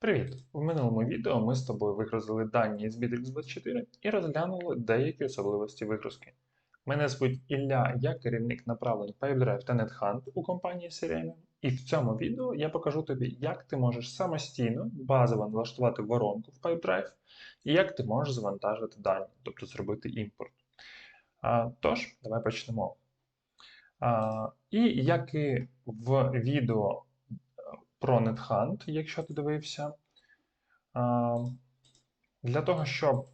Привіт! В минулому відео ми з тобою вигрузили дані з BitX24 і розглянули деякі особливості вигрузки. Мене звуть Ілля, я керівник направлень PipeDrive та NetHunt у компанії Serenium, і в цьому відео я покажу тобі, як ти можеш самостійно базово налаштувати воронку в PipeDrive і як ти можеш завантажити дані, тобто зробити імпорт. А, тож, давай почнемо. А, і як і в відео про NetHunt, якщо ти дивився. Для того, щоб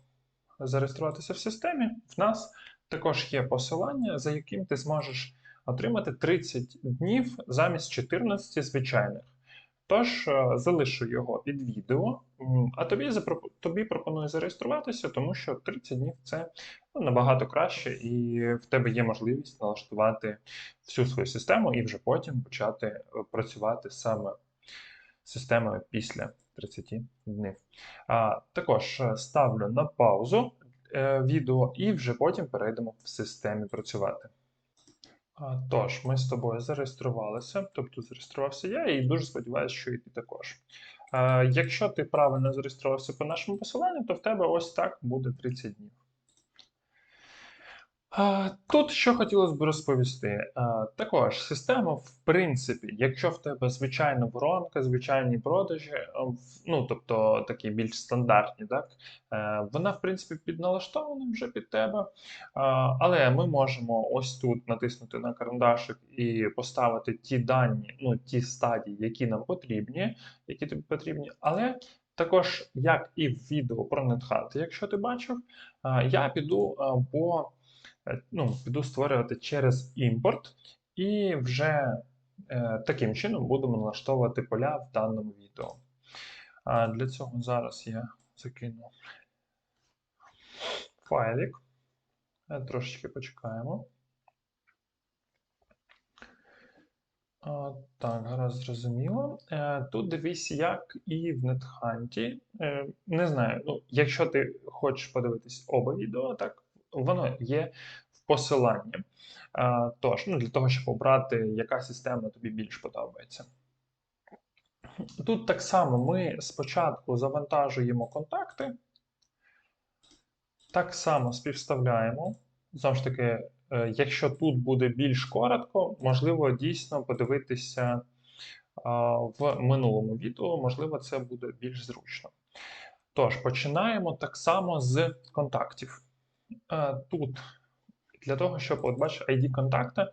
зареєструватися в системі, в нас також є посилання, за яким ти зможеш отримати 30 днів замість 14 звичайних. Тож, е, залишу його під відео, а тобі, тобі пропоную зареєструватися, тому що 30 днів це ну, набагато краще, і в тебе є можливість налаштувати всю свою систему і вже потім почати е, працювати саме системою після 30 днів. Також е, ставлю на паузу е, відео і вже потім перейдемо в системі працювати. Тож, ми з тобою зареєструвалися, тобто зареєструвався я і дуже сподіваюся, що і ти також. Якщо ти правильно зареєструвався по нашому посиланню, то в тебе ось так буде 30 днів. Тут що хотілося б розповісти. Також система, в принципі, якщо в тебе звичайна воронка, звичайні продажі, ну тобто такі більш стандартні, так, е, вона, в принципі, підналаштована вже під тебе. Але ми можемо ось тут натиснути на карандашик і поставити ті дані, ну ті стадії, які нам потрібні, які тобі потрібні. Але також, як і в відео про NetHunt, якщо ти бачив, я піду по ну, піду створювати через імпорт, і вже е, таким чином будемо налаштовувати поля в даному відео. А для цього зараз я закину файлик. Е, Трошечки почекаємо. Так, гаразд зрозуміло. Е, Тут дивись, як і в NetHunt. Е, Не знаю, ну, якщо ти хочеш подивитись оба відео, так, воно є в посиланні. Тож, ну, для того, щоб обрати, яка система тобі більш подобається. Тут так само ми спочатку завантажуємо контакти, так само співставляємо. Знову ж таки, е, якщо тут буде більш коротко, можливо, дійсно подивитися в минулому відео, можливо, це буде більш зручно. Тож, починаємо так само з контактів. Е, Тут для того, щоб от бачиш ID контакта, е,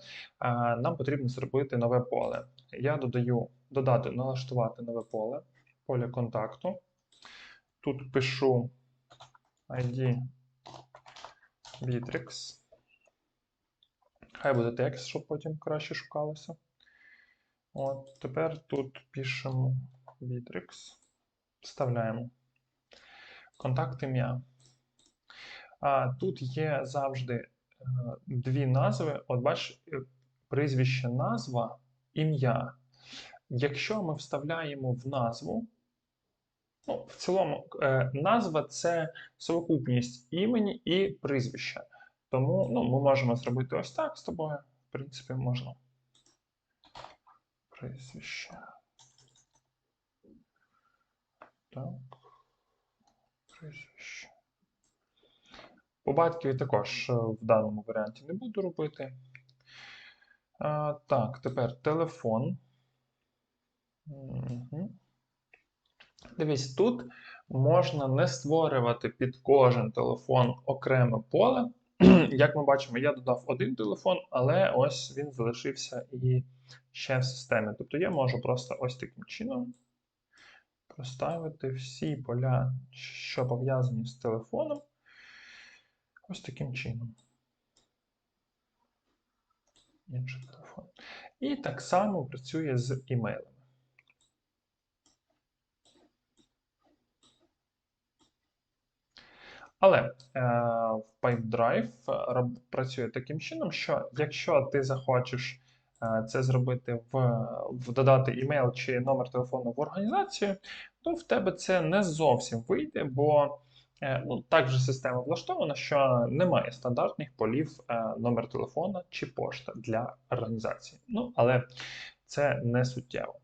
нам потрібно зробити нове поле. Я додаю додати, налаштувати нове поле, поле контакту. Тут пишу ID Bittrex. Хай буде текст, щоб потім краще шукалося. От, тепер тут пишемо Bittrex. Вставляємо. Контакт ім'я. А, тут є завжди е, дві назви. От бачиш, е, прізвище, назва, ім'я. Якщо ми вставляємо в назву, ну, в цілому, е, назва це совокупність імені і прізвища. Тому ну, ми можемо зробити ось так з тобою. В принципі, можна. Прізвище. Так. Прізвище. По батькові також е, в даному варіанті не буду робити. А, так, тепер телефон. Угу. Дивись, тут можна не створювати під кожен телефон окреме поле. Як ми бачимо, я додав один телефон, але ось він залишився і ще в системі. Тобто я можу просто ось таким чином проставити всі поля, що пов'язані з телефоном. Ось таким чином. Інший телефон. І так само працює з імейлами. Але е, в PipeDrive працює таким чином, що якщо ти захочеш е, це зробити в, в додати імейл чи номер телефону в організацію, то в тебе це не зовсім вийде, бо е, ну, так же система влаштована, що немає стандартних полів е, номер телефона чи пошта для організації. Ну, але це не суттєво.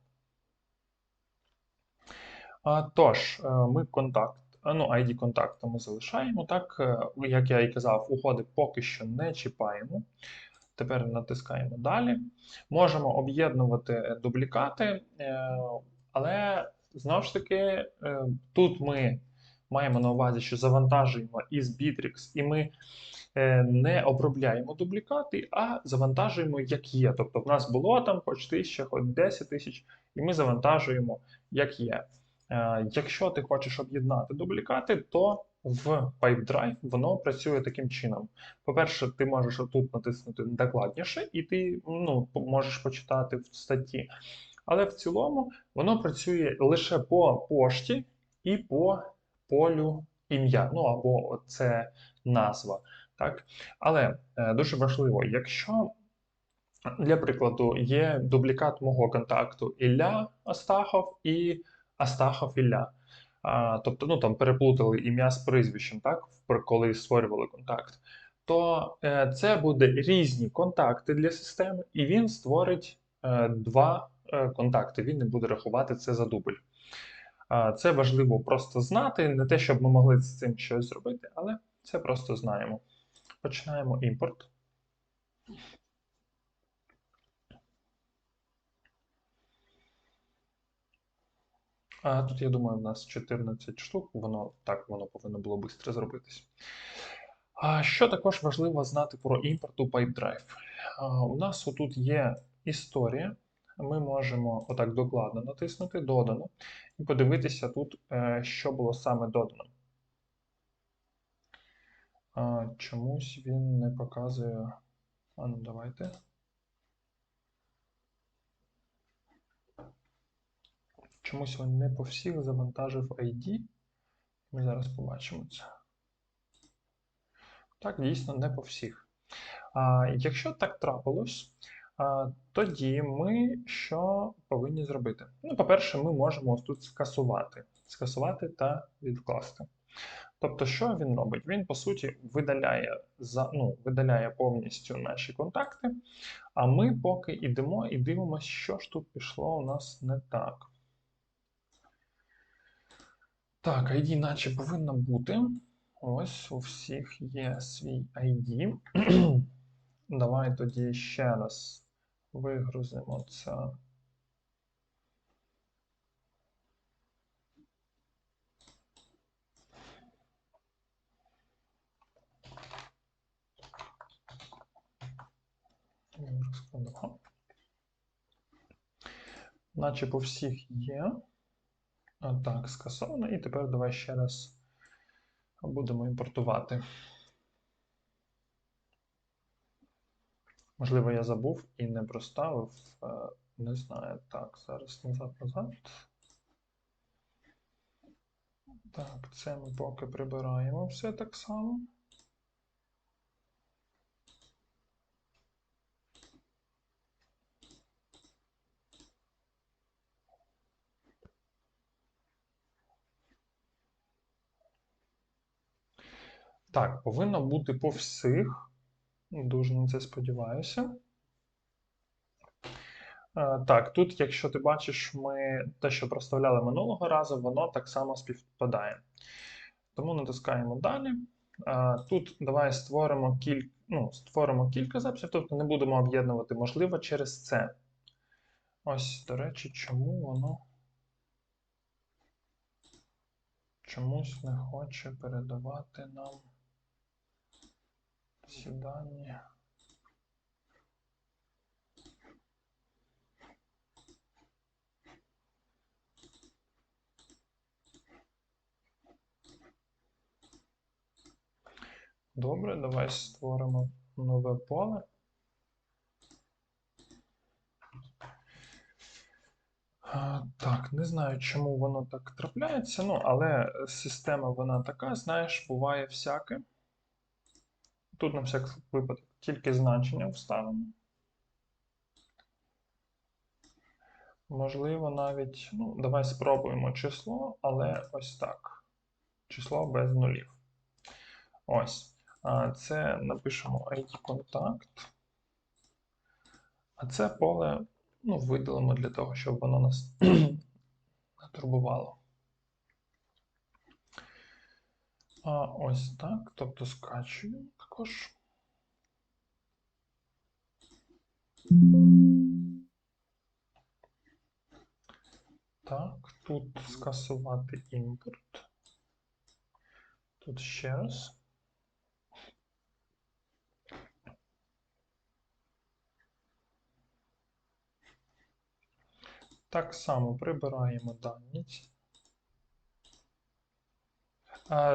Тож, е, ми контакт, ну, ID контакту ми залишаємо. Так, е, як я і казав, угоди поки що не чіпаємо. Тепер натискаємо далі. Можемо об'єднувати дублікати, е, але знову ж таки, е, тут ми маємо на увазі, що завантажуємо із Bittrex, і ми е, не обробляємо дублікати, а завантажуємо як є. Тобто в нас було там хоч 1000, хоч 10 тисяч, і ми завантажуємо як є. Е, Якщо ти хочеш об'єднати дублікати, то в PipeDrive воно працює таким чином. По-перше, ти можеш тут натиснути докладніше, і ти ну, можеш почитати в статті. Але в цілому воно працює лише по пошті і по полю ім'я, ну або це назва. Так? Але е, дуже важливо, якщо, для прикладу, є дублікат мого контакту Ілля Астахов і Астахов Ілля. А, тобто, ну там переплутали ім'я з прізвищем, так, коли створювали контакт, то е, це буде різні контакти для системи, і він створить е, два е, контакти. Він не буде рахувати це за дубль. Це важливо просто знати, не те, щоб ми могли з цим щось зробити, але це просто знаємо. Починаємо імпорт. А тут, я думаю, в нас 14 штук, воно так воно повинно було швидко зробитись. Що також важливо знати про імпорт у PipeDrive? У нас отут є історія. Ми можемо отак докладно натиснути Додано подивитися тут, е, що було саме додано. Чомусь він не показує. А ну давайте. Чомусь він не по всіх завантажив ID. Ми зараз побачимо це. Так, дійсно, не по всіх. А, Якщо так трапилось, тоді ми що повинні зробити? Ну, по-перше, ми можемо ось тут скасувати. Скасувати та відкласти. Тобто, що він робить? Він, по суті, видаляє за, ну, видаляє повністю наші контакти, а ми поки йдемо і дивимося, що ж тут пішло у нас не так. Так, ID наче повинно бути. Ось у всіх є свій ID. Давай тоді ще раз вигрузимо це. Наче по всіх є. Так, скасовано. І тепер давай ще раз будемо імпортувати. Можливо, я забув і не проставив. Е, не знаю. Так, зараз назад, назад. Так, це ми поки прибираємо все так само. Так, повинно бути по всіх. Дуже на це сподіваюся. Е, так, тут, якщо ти бачиш, ми те, що проставляли минулого разу, воно так само співпадає. Тому натискаємо далі. Е, тут давай створимо кілька ну, створимо кілька записів, тобто не будемо об'єднувати, можливо, через це. Ось, до речі, чому воно чомусь не хоче передавати нам. Всі. Добре, давай створимо нове поле. Так, не знаю, чому воно так трапляється, ну, але система вона така, знаєш, буває всяке. Тут на всяк випадок тільки значення вставимо. Можливо, навіть, ну, давай спробуємо число, але ось так. Число без нулів. Ось. Це напишемо ID контакт. А це поле ну, видалимо для того, щоб воно нас не турбувало. А, ось так. Тобто скачую також. Так, тут скасувати імпорт. Тут ще раз. Так само прибираємо дані.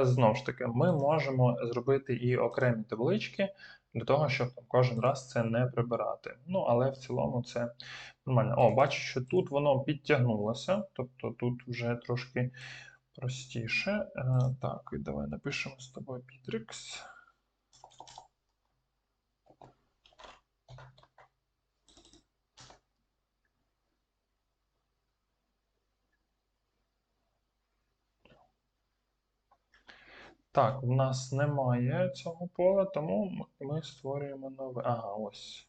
Знову ж таки, ми можемо зробити і окремі таблички для того, щоб кожен раз це не прибирати. Ну, але в цілому це нормально. О, бачу, що тут воно підтягнулося, тобто тут вже трошки простіше. Е, Так, і давай напишемо з тобою Bittrex. Так, в нас немає цього поля, тому ми створюємо нове. Ага, ось.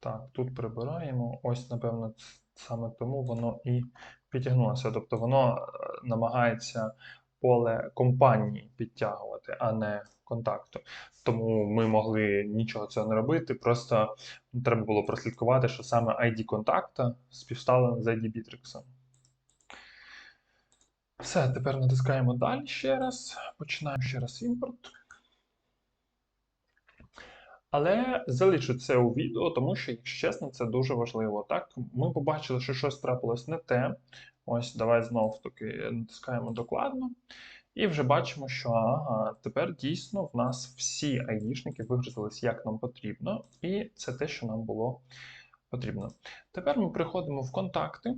Так, тут прибираємо. Ось, напевно, саме тому воно і підтягнулося. Тобто воно е, намагається поле компанії підтягувати, а не контакту. Тому ми могли нічого цього не робити. Просто треба було прослідкувати, що саме ID контакта співставлено з ID Bittrex. Все, тепер натискаємо далі ще раз. Починаємо ще раз імпорт. Але залишу це у відео, тому що, якщо чесно, це дуже важливо. Так, ми побачили, що щось трапилось не те. Ось, давай знову таки натискаємо докладно. І вже бачимо, що ага, тепер дійсно в нас всі айдішники вигрузились як нам потрібно, і це те, що нам було потрібно. Тепер ми приходимо в контакти.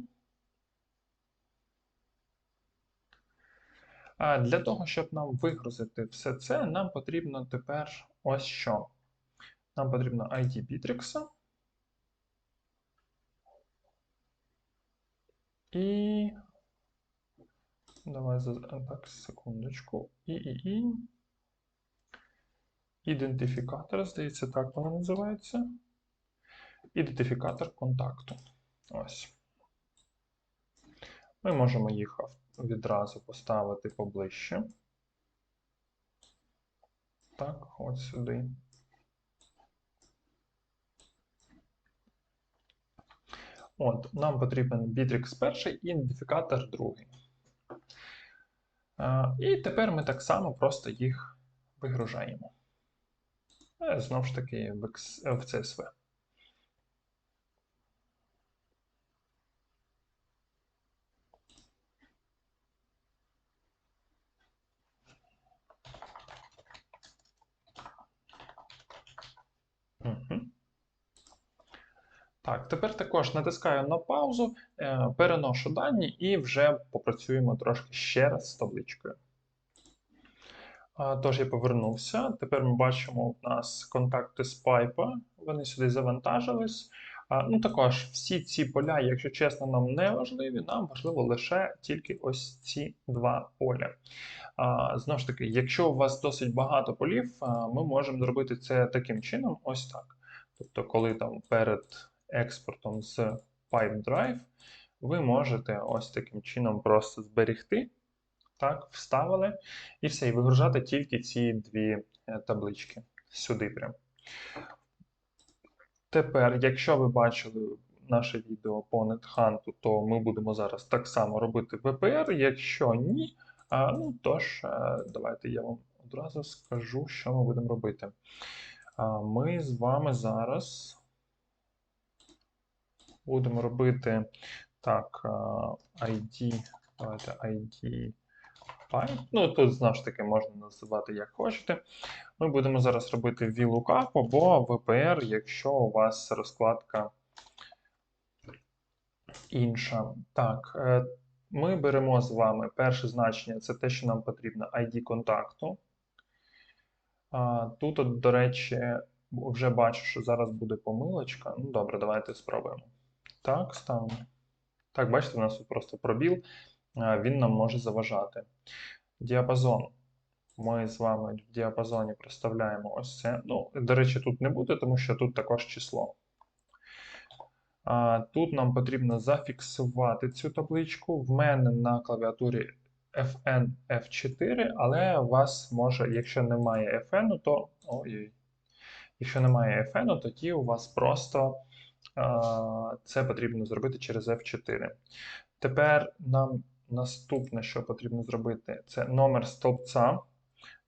Для того, щоб нам вигрузити все це, нам потрібно тепер ось що. Нам потрібно ID Bittrex. І. Давай за- так, секундочку. І, і, і. Ідентифікатор, здається, так воно називається. Ідентифікатор контакту. Ось. Ми можемо їх відразу поставити поближче. Так, от сюди. От, нам потрібен Bittrex перший і ідентифікатор другий. І тепер ми так само просто їх вигружаємо. Е, Знову ж таки, е, в CSV. Так, тепер також натискаю на паузу, е, переношу дані і вже попрацюємо трошки ще раз з табличкою. Тож я повернувся. Тепер ми бачимо у нас контакти з пайпа. Вони сюди завантажились. Ну, також всі ці поля, якщо чесно, нам не важливі, нам важливо лише тільки ось ці два поля. Знову ж таки, якщо у вас досить багато полів, ми можемо зробити це таким чином, ось так. Тобто, коли там перед експортом з PipeDrive, ви можете ось таким чином просто зберегти, так, вставили, і все, і вигружати тільки ці дві е, таблички сюди прям. Тепер, якщо ви бачили наше відео по NetHunt, то ми будемо зараз так само робити VPR. Якщо ні, ну тож, е, давайте я вам одразу скажу, що ми будемо робити. Ми з вами зараз будемо робити так, ID, давайте ID pipe. Ну, тут знову ж таки можна називати як хочете. Ми будемо зараз робити VLOOKUP або VPR, якщо у вас розкладка інша. Так, е, ми беремо з вами перше значення це те, що нам потрібно ID контакту. Тут, от, до речі, вже бачу, що зараз буде помилочка. Ну, добре, давайте спробуємо. Так, ставимо. Так, бачите, у нас тут просто пробіл, він нам може заважати. Діапазон. Ми з вами в діапазоні проставляємо ось це. Ну, до речі, тут не буде, тому що тут також число. Тут нам потрібно зафіксувати цю табличку. В мене на клавіатурі FN F4, але у вас може, якщо немає FN, то. Ой, якщо немає FN, тоді у вас просто а, це потрібно зробити через F4. Тепер нам наступне, що потрібно зробити, це номер стовпця.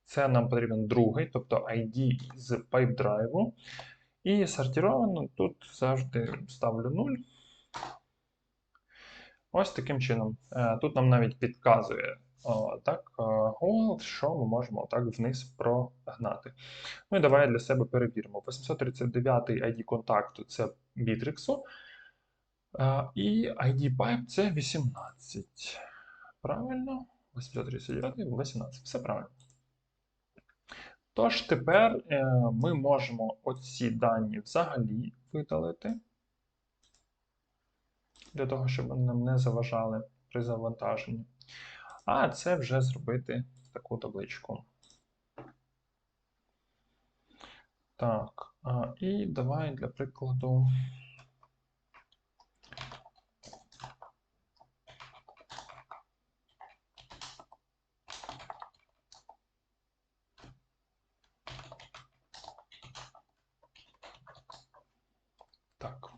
Це нам потрібен другий, тобто ID з PipeDrive. І сортировано тут завжди ставлю 0. Ось таким чином. Е, Тут нам навіть підказує так, е, що ми можемо так вниз прогнати. Ну і давай для себе перевіримо. 839 ID контакту це Bittrex, е, і ID Pipe це 18. Правильно? 839 18. Все правильно. Тож тепер е, ми можемо оці дані взагалі видалити, для того, щоб вони нам не заважали при завантаженні. А це вже зробити таку табличку. Так, і давай для прикладу. Так.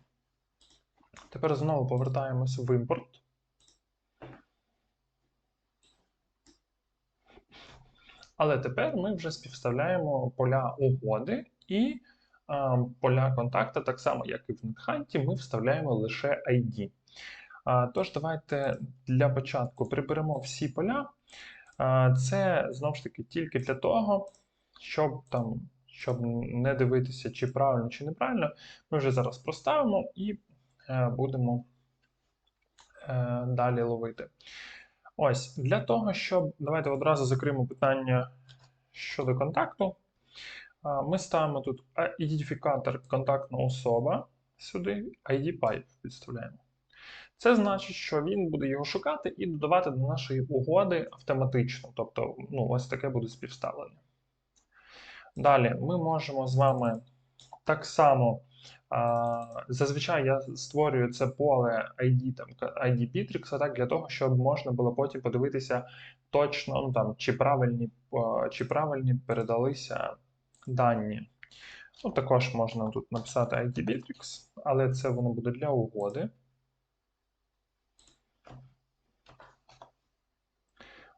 Тепер знову повертаємось в імпорт. Але тепер ми вже співставляємо поля угоди і а, поля контакта, так само, як і в NetHunt, ми вставляємо лише ID. А, тож, давайте для початку приберемо всі поля. А, це знову ж таки тільки для того, щоб там, щоб не дивитися, чи правильно, чи неправильно. Ми вже зараз проставимо і е, будемо е, далі ловити. Ось, для того, щоб. Давайте одразу закриємо питання щодо контакту. Ми ставимо тут ідентифікатор контактна особа сюди, ID pipe підставляємо. Це значить, що він буде його шукати і додавати до нашої угоди автоматично. Тобто, ну, ось таке буде співставлення. Далі ми можемо з вами так само. Зазвичай я створюю це поле ID там, ID Bittrex, так, для того, щоб можна було потім подивитися точно, ну, там, чи правильні чи правильні передалися дані. Ну, Також можна тут написати ID Bittrex, але це воно буде для угоди.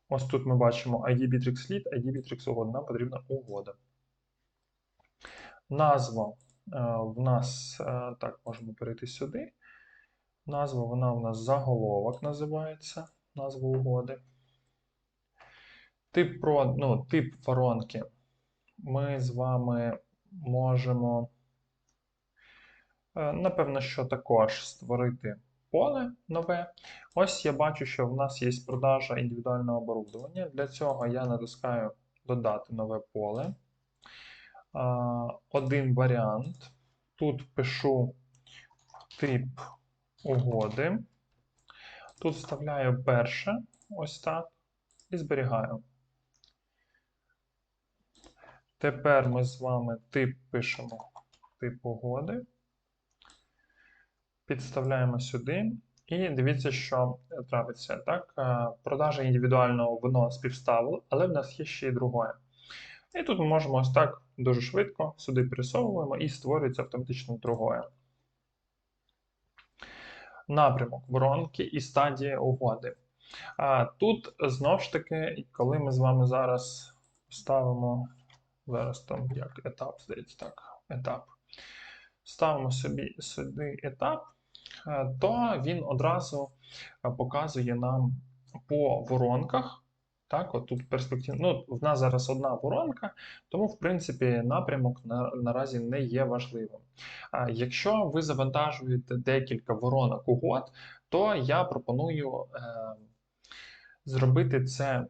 Ось тут ми бачимо ID Bittrex Lead, ID Bittrex угода. Нам потрібна угода. Назва в нас, так, можемо перейти сюди. Назва вона у нас заголовок називається, назва угоди. Тип про, ну, тип воронки ми з вами можемо, напевно, що також створити поле нове. Ось я бачу, що в нас є продажа індивідуального оборудовання. Для цього я натискаю додати нове поле один варіант. Тут пишу тип угоди. Тут вставляю перше, ось так, і зберігаю. Тепер ми з вами тип пишемо тип угоди. Підставляємо сюди. І дивіться, що трапиться. Так? Продажа індивідуального воно співставило, але в нас є ще й друге. І тут ми можемо ось так дуже швидко сюди пересовуємо і створюється автоматично другое. Напрямок воронки і стадія угоди. Тут знову ж таки, коли ми з вами зараз ставимо, зараз там як етап, здається, так, етап. Ставимо собі сюди етап, то він одразу показує нам по воронках. Так, от тут перспектив... Ну, в нас зараз одна воронка, тому, в принципі, напрямок на, наразі не є важливим. А якщо ви завантажуєте декілька воронок угод, то я пропоную е, зробити це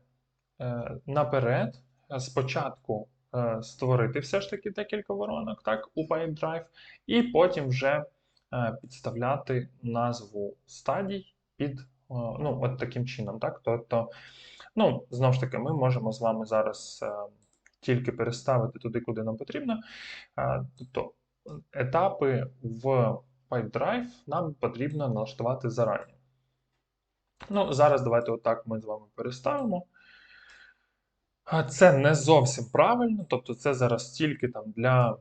е, наперед. Спочатку е, створити все ж таки декілька воронок так, у PipeDrive, і потім вже е, підставляти назву стадій під Е, ну, от таким чином. так? Тобто, ну, знову ж таки, ми можемо з вами зараз е, тільки переставити туди, куди нам потрібно. Е, тобто, етапи в PipeDrive нам потрібно налаштувати зарані. Ну, зараз давайте отак ми з вами переставимо. Це не зовсім правильно, тобто це зараз тільки там для,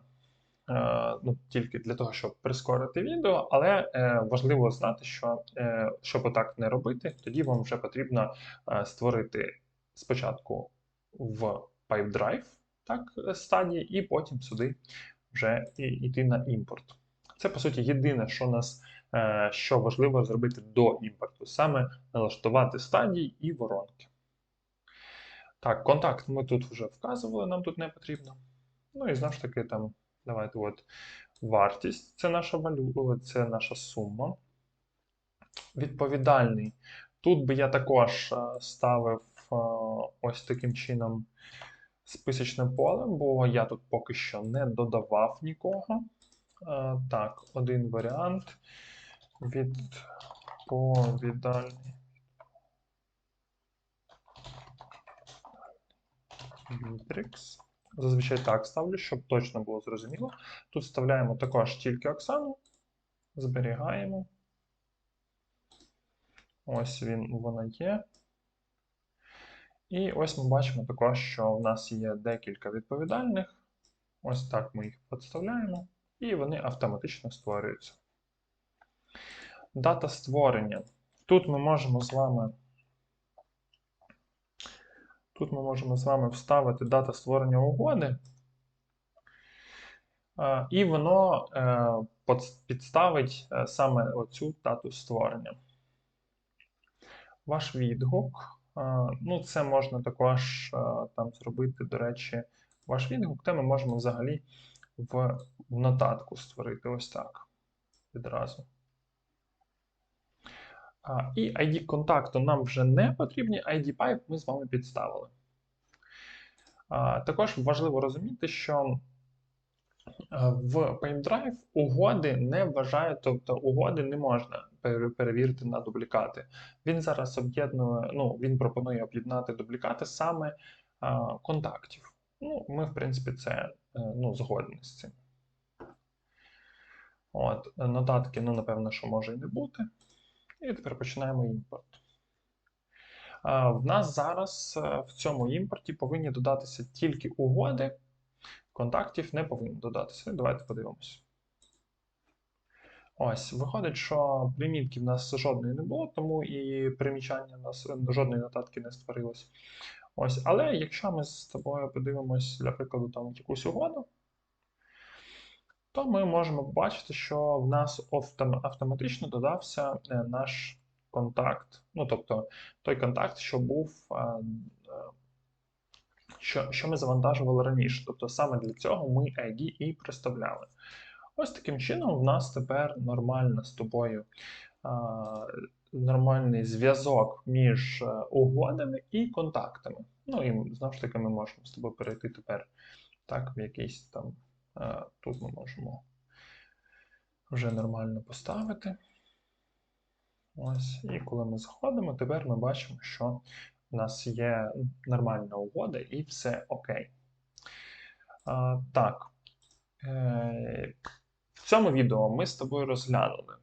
ну, тільки для того, щоб прискорити відео, але е, важливо знати, що е, щоб отак не робити, тоді вам вже потрібно е, створити спочатку в PipeDrive так, стадії, і потім сюди вже йти на імпорт. Це, по суті, єдине, що нас е, що важливо зробити до імпорту, саме налаштувати стадії і воронки. Так, контакт ми тут вже вказували, нам тут не потрібно. Ну і знову ж таки, там, давайте от вартість це наша валюта, це наша сума. Відповідальний. Тут би я також е, ставив е, ось таким чином списочним полем, бо я тут поки що не додавав нікого. Е, Так, один варіант. Відповідальний. Matrix. Зазвичай так ставлю, щоб точно було зрозуміло. Тут вставляємо також тільки Оксану, зберігаємо. Ось він, вона є. І ось ми бачимо також, що в нас є декілька відповідальних. Ось так ми їх підставляємо, і вони автоматично створюються. Дата створення. Тут ми можемо з вами. Тут ми можемо з вами вставити дата створення угоди, е, і воно е, підставить е, саме оцю дату створення. Ваш відгук. Ну, це можна також там зробити, до речі, ваш відгук, де ми можемо взагалі в, в нотатку створити ось так відразу. І ID контакту нам вже не потрібні, ID pipe ми з вами підставили. Також важливо розуміти, що е, в PipeDrive угоди не вважають, тобто угоди не можна перевірити на дублікати. Він зараз об'єднує, ну, він пропонує об'єднати дублікати саме контактів. Ну, ми, в принципі, це е, ну, згодні з цим. От, е, нотатки, ну, напевно, що може і не бути. І тепер починаємо імпорт. В нас зараз е, в цьому імпорті повинні додатися тільки угоди, контактів не повинні додатися. Давайте подивимося. Ось, виходить, що примітки в нас жодної не було, тому і примічання в нас жодної нотатки не створилось. Ось, але якщо ми з тобою подивимось, для прикладу, там якусь угоду, то ми можемо побачити, що в нас автоматично додався е, наш контакт. Ну, тобто той контакт, що був, е, е, що, що ми завантажували раніше. Тобто саме для цього ми ID і представляли. Ось таким чином в нас тепер нормально з тобою нормальний зв'язок між угодами і контактами. Ну і знову ж таки ми можемо з тобою перейти тепер так в якийсь там. Е, Тут ми можемо вже нормально поставити. Ось, і коли ми заходимо, тепер ми бачимо, що в нас є нормальна угода і все окей. А, так. Е, в цьому відео ми з тобою розглянули,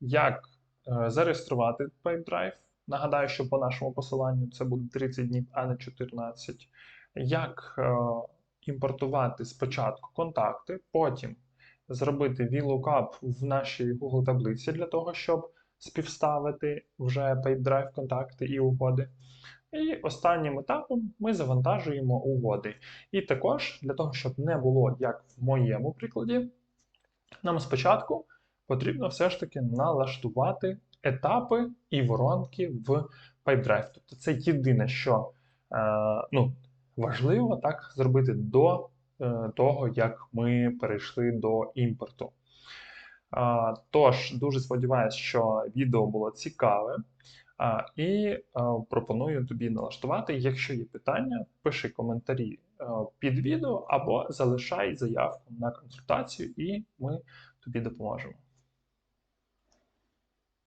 як е, зареєструвати PipeDrive. Нагадаю, що по нашому посиланню це буде 30 днів, а не 14. Як е, імпортувати спочатку контакти, потім зробити VLOOKUP в нашій Google таблиці для того, щоб співставити вже PipeDrive контакти і угоди. І останнім етапом ми завантажуємо угоди. І також для того, щоб не було як в моєму прикладі, нам спочатку потрібно все ж таки налаштувати етапи і воронки в PipeDrive. Тобто це єдине, що е, ну, важливо так зробити до е, того, як ми перейшли до імпорту. Тож, дуже сподіваюся, що відео було цікаве. І пропоную тобі налаштувати. Якщо є питання, пиши коментарі е, під відео або залишай заявку на консультацію, і ми тобі допоможемо.